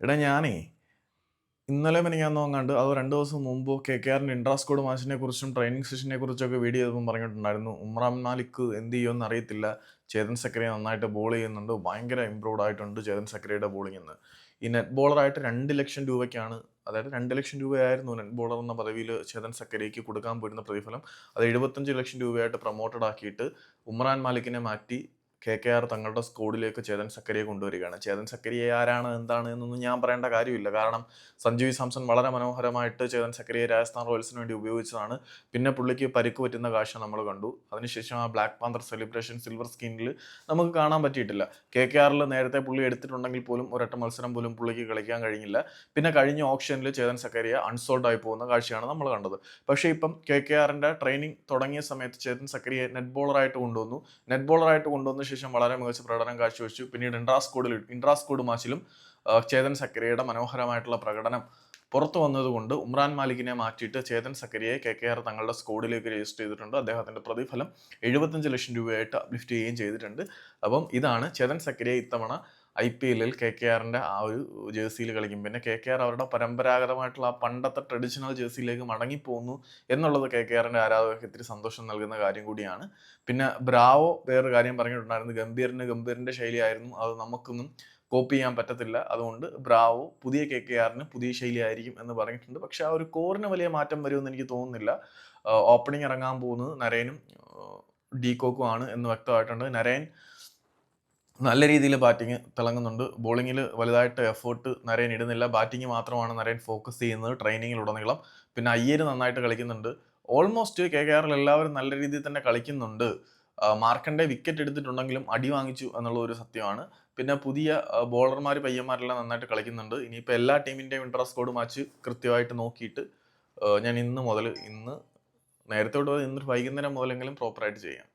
എടാ ഞാനേ ഇന്നലെ ഞാൻ നോങ്ങാണ്ട് അത് രണ്ട് ദിവസം മുമ്പ് കെ കെ ആറിന്റെ ഇൻട്രാസ്കോഡ് മാച്ചിനെ കുറിച്ചും ട്രെയിനിങ് സെഷനെ കുറിച്ചൊക്കെ വീഡിയോ ചെയ്തപ്പോൾ പറഞ്ഞിട്ടുണ്ടായിരുന്നു. ഉമ്രാൻ മാലിക്ക് എന്ത് ചെയ്യുമെന്ന് അറിയത്തില്ല. ചേതൻ സക്രിയ നന്നായിട്ട് ബോൾ ചെയ്യുന്നുണ്ട്. ഭയങ്കര ഇമ്പ്രൂവ്ഡ് ആയിട്ടുണ്ട് ചേതൻ സക്രിയയുടെ ബോളിംഗ് എന്ന് ഈ നെറ്റ് ബോളറായിട്ട് രണ്ട് ലക്ഷം രൂപയ്ക്കാണ് അതായത് രണ്ട് ലക്ഷം രൂപയായിരുന്നു നെറ്റ് ബോളർ എന്ന പദവിയിൽ ചേതൻ സക്കരയ്ക്ക് കൊടുക്കാൻ പോയിരുന്ന പ്രതിഫലം. അത് എഴുപത്തഞ്ച് ലക്ഷം രൂപയായിട്ട് പ്രൊമോട്ടഡ് ആക്കിയിട്ട് ഉമ്രാൻ മാലിക്കിനെ മാറ്റി കെ കെ ആർ തങ്ങളുടെ സ്കോഡിലേക്ക് ചേതൻ സക്കരിയെ കൊണ്ടുവരികയാണ്. ചേതൻ സക്കരിയെ ആരാണ്? എന്താണ്? എന്നൊന്നും ഞാൻ പറയേണ്ട കാര്യമില്ല. കാരണം സഞ്ജു വി സാംസൺ വളരെ മനോഹരമായിട്ട് ചേതൻ സക്കരിയെ രാജസ്ഥാൻ റോയൽസിന് വേണ്ടി ഉപയോഗിച്ചതാണ്. പിന്നെ പുള്ളിക്ക് പരിക്ക് പറ്റുന്ന കാഴ്ച നമ്മൾ കണ്ടു. അതിനുശേഷം ആ ബ്ലാക്ക് പാന്തർ സെലിബ്രേഷൻ സിൽവർ സ്ക്രീനിൽ നമുക്ക് കാണാൻ പറ്റിയിട്ടില്ല. കെ കെ ആറിൽ നേരത്തെ പുള്ളി എടുത്തിട്ടുണ്ടെങ്കിൽ പോലും ഒരൊറ്റ മത്സരം പോലും പുള്ളിക്ക് കളിക്കാൻ കഴിഞ്ഞില്ല. പിന്നെ കഴിഞ്ഞ ഓപ്ഷനിൽ ചേതൻ സക്കരിയ അൺസോൾഡ് ആയി പോകുന്ന കാഴ്ചയാണ് നമ്മൾ കണ്ടത്. പക്ഷേ ഇപ്പം കെ കെ ആറിന്റെ ട്രെയിനിങ് തുടങ്ങിയ സമയത്ത് ചേതൻ സക്കരിയെ നെറ്റ് ബോളറായിട്ട് കൊണ്ടുവന്നു. നെറ്റ് ബോളറായിട്ട് കൊണ്ടുവന്ന ശേഷം വളരെ മികച്ച പ്രകടനം കാഴ്ചവെച്ചു. പിന്നീട് ഇൻട്രാസ്കോഡിൽ ഇൻട്രാസ്കോഡ് മാച്ചിലും ചേതൻ സക്കരിയയുടെ മനോഹരമായിട്ടുള്ള പ്രകടനം പുറത്തു വന്നതുകൊണ്ട് ഉമ്രാൻ മാലിക്കിനെ മാറ്റിയിട്ട് ചേതൻ സക്കരിയെ കെ കെ ആർ തങ്ങളുടെ സ്കോഡിലേക്ക് രജിസ്റ്റർ ചെയ്തിട്ടുണ്ട്. അദ്ദേഹത്തിന്റെ പ്രതിഫലം എഴുപത്തഞ്ച് ലക്ഷം രൂപയായിട്ട് അപ്ലിഫ്റ്റ് ചെയ്യുകയും ചെയ്തിട്ടുണ്ട്. അപ്പം ഇതാണ് ചേതൻ സക്കരിയെ ഇത്തവണ ഐ പി എല്ലിൽ കെ കെ ആറിന്റെ ആ ഒരു ജേഴ്സിയിൽ കളിക്കും. പിന്നെ കെ കെ ആർ അവരുടെ പരമ്പരാഗതമായിട്ടുള്ള ആ പണ്ടത്തെ ട്രഡീഷണൽ ജേഴ്സിയിലേക്ക് മടങ്ങിപ്പോകുന്നു എന്നുള്ളത് കെ കെ ആറിന്റെ ആരാധകർക്ക് ഇത്തിരി സന്തോഷം നൽകുന്ന കാര്യം കൂടിയാണ്. പിന്നെ ബ്രാവോ വേറൊരു കാര്യം പറഞ്ഞിട്ടുണ്ടായിരുന്നു. ഗംഭീറിന് ഗംഭീറിന്റെ ശൈലിയായിരുന്നു. അത് നമുക്കൊന്നും കോപ്പി ചെയ്യാൻ പറ്റത്തില്ല. അതുകൊണ്ട് ബ്രാവോ പുതിയ കെ കെ ആറിന് പുതിയ ശൈലി ആയിരിക്കും എന്ന് പറഞ്ഞിട്ടുണ്ട്. പക്ഷെ ആ ഒരു കോറിന് വലിയ മാറ്റം വരുമെന്ന് എനിക്ക് തോന്നുന്നില്ല. ഓപ്പണിംഗ് ഇറങ്ങാൻ പോകുന്നത് നരേനും ഡീകോക്കും ആണ് എന്ന് വ്യക്തമായിട്ടുണ്ട്. നരേൻ നല്ല രീതിയിൽ ബാറ്റിംഗ് തിളങ്ങുന്നുണ്ട്. ബോളിങ്ങിൽ വലുതായിട്ട് എഫേർട്ട് നരേൻ ഇടുന്നില്ല. ബാറ്റിംഗ് മാത്രമാണ് നരേൻ ഫോക്കസ് ചെയ്യുന്നത് ട്രെയിനിങ്ങിലുടനീളം പിന്നെ അയ്യര് നന്നായിട്ട് കളിക്കുന്നുണ്ട്. ഓൾമോസ്റ്റ് കെ കെ ആറിൽ എല്ലാവരും നല്ല രീതിയിൽ തന്നെ കളിക്കുന്നുണ്ട്. മാർക്കണ്ടെ വിക്കറ്റ് എടുത്തിട്ടുണ്ടെങ്കിലും അടി വാങ്ങിച്ചു എന്നുള്ള ഒരു സത്യമാണ്. പിന്നെ പുതിയ ബോളർമാർ പയ്യന്മാരെല്ലാം നന്നായിട്ട് കളിക്കുന്നുണ്ട്. ഇനിയിപ്പോൾ എല്ലാ ടീമിന്റെയും ഇൻട്രസ്റ്റ് കോഡ് മാച്ച് കൃത്യമായിട്ട് നോക്കിയിട്ട് ഞാൻ ഇന്ന് മുതൽ ഇന്ന് നേരത്തെ തൊട്ട് ഇന്ന് വൈകുന്നേരം മുതലെങ്കിലും പ്രോപ്പറായിട്ട് ചെയ്യാം.